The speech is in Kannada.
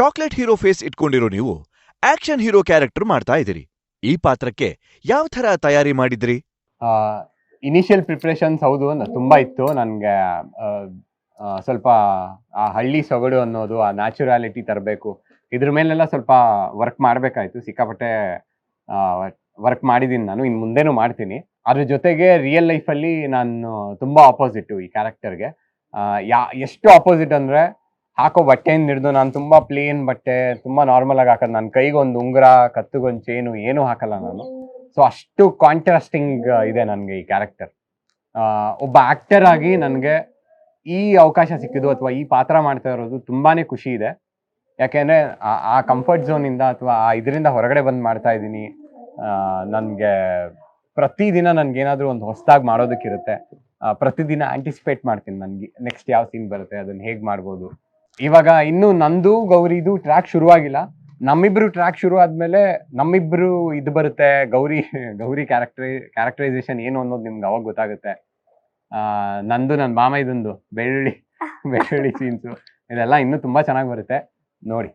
ಚಾಕ್ಲೇಟ್ ಹೀರೋ ಫೇಸ್ ಇಟ್ಕೊಂಡಿರೋ ನೀವು ಆಕ್ಷನ್ ಹೀರೋ ಕ್ಯಾರೆಕ್ಟರ್ ಮಾಡ್ತಾ ಇದ್ದೀರಿ. ಈ ಪಾತ್ರಕ್ಕೆ ಯಾವ ಥರ ತಯಾರಿ ಮಾಡಿದ್ರಿ? ಇನಿಷಿಯಲ್ ಪ್ರಿಪ್ರೇಷನ್ಸ್ ಹೌದು ತುಂಬಾ ಇತ್ತು. ನನಗೆ ಸ್ವಲ್ಪ ಆ ಹಳ್ಳಿ ಸೊಗಡು ಅನ್ನೋದು, ಆ ನ್ಯಾಚುರಾಲಿಟಿ ತರಬೇಕು. ಇದ್ರ ಮೇಲೆಲ್ಲ ಸ್ವಲ್ಪ ವರ್ಕ್ ಮಾಡಬೇಕಾಯ್ತು. ಸಿಕ್ಕಾಪಟ್ಟೆ ವರ್ಕ್ ಮಾಡಿದ್ದೀನಿ ನಾನು. ಇನ್ನು ಮುಂದೆನೂ ಮಾಡ್ತೀನಿ. ಅದ್ರ ಜೊತೆಗೆ ರಿಯಲ್ ಲೈಫಲ್ಲಿ ನಾನು ತುಂಬಾ ಆಪೋಸಿಟ್ ಈ ಕ್ಯಾರೆಕ್ಟರ್ಗೆ ಯಾ, ಎಷ್ಟು ಆಪೋಸಿಟ್ ಅಂದ್ರೆ ಹಾಕೋ ಬಟ್ಟೆಯಿಂದ ಹಿಡಿದು, ನಾನು ತುಂಬಾ ಪ್ಲೇನ್ ಬಟ್ಟೆ, ತುಂಬಾ ನಾರ್ಮಲ್ ಆಗಿ ಹಾಕೋದು. ನನ್ನ ಕೈಗೊಂದು ಉಂಗುರ ಕತ್ತುಗೊಂದು ಚೇನು ಏನೂ ಹಾಕಲ್ಲ ನಾನು. ಸೊ ಅಷ್ಟು ಕಾಂಟ್ರಾಸ್ಟಿಂಗ್ ಇದೆ ನನಗೆ ಈ ಕ್ಯಾರೆಕ್ಟರ್ ಒಬ್ಬ ಆಕ್ಟರ್ ಆಗಿ ನನಗೆ ಈ ಅವಕಾಶ ಸಿಕ್ಕಿದ್ದು ಅಥವಾ ಈ ಪಾತ್ರ ಮಾಡ್ತಾ ಇರೋದು ತುಂಬಾನೇ ಖುಷಿ ಇದೆ. ಯಾಕೆಂದ್ರೆ ಆ- ಕಂಫರ್ಟ್ ಝೋನಿಂದ ಅಥವಾ ಆ ಇದರಿಂದ ಹೊರಗಡೆ ಬಂದು ಮಾಡ್ತಾ ಇದ್ದೀನಿ. ನನಗೆ ಪ್ರತಿದಿನ ನನಗೇನಾದರೂ ಒಂದು ಹೊಸದಾಗಿ ಮಾಡೋದಕ್ಕಿರುತ್ತೆ. ಪ್ರತಿದಿನ ಆಂಟಿಸಿಪೇಟ್ ಮಾಡ್ತೀನಿ ನನಗೆ. ನೆಕ್ಸ್ಟ್ ಯಾವ ಸೀನ್ ಬರುತ್ತೆ ಅದನ್ನು ಹೇಗೆ ಮಾಡ್ಬೋದು? ಇವಾಗ ಇನ್ನು ನಂದು ಗೌರಿದು ಟ್ರ್ಯಾಕ್ ಶುರುವಾಗಿಲ್ಲ. ನಮ್ಮಿಬ್ರು ಟ್ರ್ಯಾಕ್ ಶುರು ಆದ್ಮೇಲೆ ನಮ್ಮಿಬ್ರು ಇದು ಬರುತ್ತೆ ಗೌರಿ ಗೌರಿ ಕ್ಯಾರೆಕ್ಟರ್ ಕ್ಯಾರೆಕ್ಟರೈಸೇಷನ್ ಏನು ಅನ್ನೋದು ನಿಮ್ಗೆ ಅವಾಗ ಗೊತ್ತಾಗುತ್ತೆ. ಆ, ನಂದು ನನ್ನ ಮಾಮ ಇದೊಂದು ಬೆಳ್ಳುಳ್ಳಿ ಬೆಳ್ಳುಳ್ಳಿ ಸೀನ್ಸು ಇದೆಲ್ಲ ಇನ್ನೂ ತುಂಬಾ ಚೆನ್ನಾಗಿ ಬರುತ್ತೆ. ನೋಡಿ.